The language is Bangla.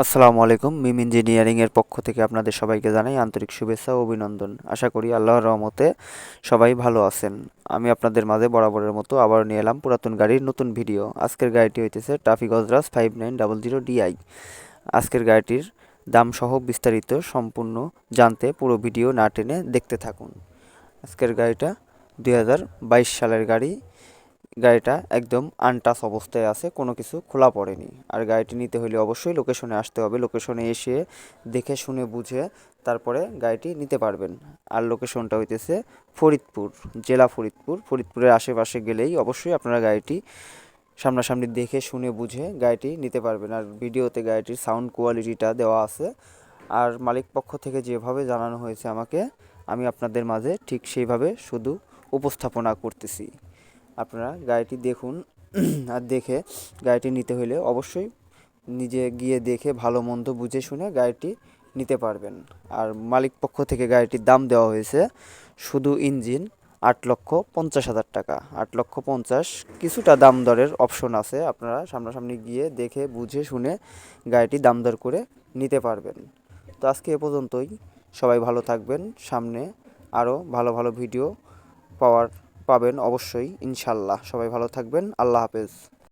আসসালামু আলাইকুম। মিম ইঞ্জিনিয়ারিং এর পক্ষ থেকে আপনাদের সবাইকে জানাই আন্তরিক শুভেচ্ছা ও অভিনন্দন। আশা করি আল্লাহর রহমতে সবাই ভালো আছেন। আমি আপনাদের মাঝে বরাবরের মতো আবার নিয়ে এলাম পুরাতন গাড়ির নতুন ভিডিও। আজকের গাড়িটি হইতেছে traffic অজরাস five nine double zero DI আজকের গাড়িটির দাম সহ বিস্তারিত সম্পূর্ণ জানতে পুরো ভিডিও না টেনে দেখতে থাকুন। আজকের গাড়িটা দু হাজার বাইশ সালের গাড়ি। গাড়িটা একদম আনটাচ অবস্থায় আছে, কোনো কিছু খোলা পড়েনি। আর গাড়িটি নিতে হলে অবশ্যই লোকেশনে আসতে হবে, লোকেশনে এসে দেখে শুনে বুঝে তারপরে গাড়িটি নিতে পারবেন। আর লোকেশনটা হইতেছে ফরিদপুর, জেলা ফরিদপুর। ফরিদপুরের আশেপাশে গেলেই অবশ্যই আপনারা গাড়িটি সামনাসামনি দেখে শুনে বুঝে গাড়িটি নিতে পারবেন। আর ভিডিওতে গাড়িটির সাউন্ড কোয়ালিটিটা দেওয়া আছে। আর মালিক পক্ষ থেকে যেভাবে জানানো হয়েছে আমাকে, আমি আপনাদের মাঝে ঠিক সেইভাবে শুধু উপস্থাপনা করতেছি। আপনারা গাড়িটি দেখুন আর দেখে গাড়িটি নিতে হলে অবশ্যই নিজে গিয়ে দেখে ভালো মন্দ বুঝে শুনে গাড়িটি নিতে পারবেন। আর মালিক পক্ষ থেকে গাড়িটির দাম দেওয়া হয়েছে শুধু ইঞ্জিন আট লক্ষ পঞ্চাশ হাজার টাকা। আট লক্ষ পঞ্চাশ কিছুটা দাম দরের অপশন আছে, আপনারা সামনাসামনি গিয়ে দেখে বুঝে শুনে গাড়িটি দাম দর করে নিতে পারবেন। তো আজকে এ পর্যন্তই। সবাই ভালো থাকবেন। সামনে আরও ভালো ভালো ভিডিও পাওয়ার পাবেন অবশ্যই ইনশাল্লাহ। সবাই ভালো থাকবেন আল্লাহ হাফেজ।